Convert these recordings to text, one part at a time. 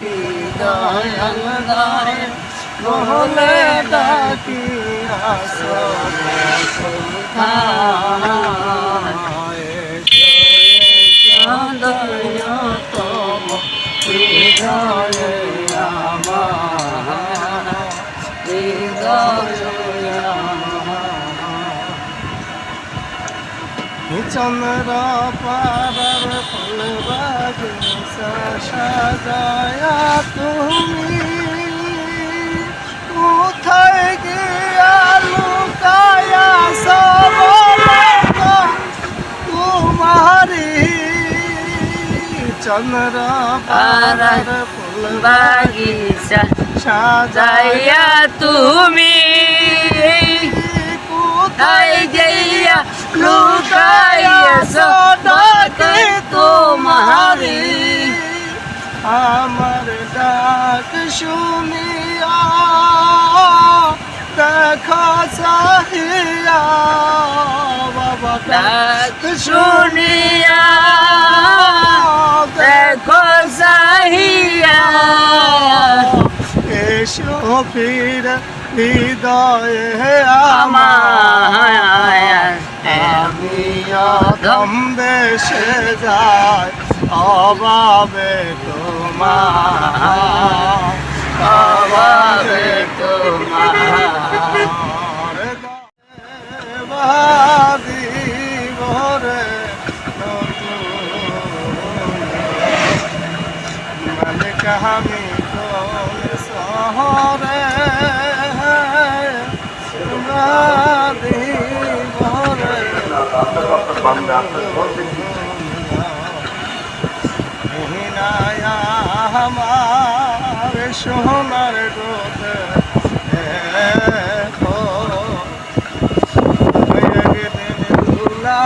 দয়াল দয়াল বলে ডাকি আসো চন্দ্র পাড়ার ফুল বাগিচা সাজায়া তুমি। কোথায় গিয়া লুকায়া তোমারি? চন্দ্র পাড়ার ফুল বাগিচা সাজায়া তুমি। কোথায় তাই গইয়া লুকাইয়াছ লুকাইয়াছ ডাকে ডাকে তোমারি তোমারি আমার ডাক শুনিয়া দেখো চাহিয়া বাবা ডাক শুনিয়া দেখো সাহিয়া এসো ফির হৃদয়ে আমার অধম দেশে যাই অভাবে তোমার অভাবে তোমার। মালিক আমি কোন শহরে ভরে মহিনায়া আমার সোনার গোতে দেখো। একদিন দুলা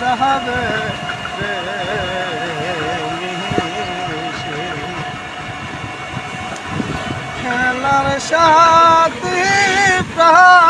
যাবে খেলার সাথী প্রাণের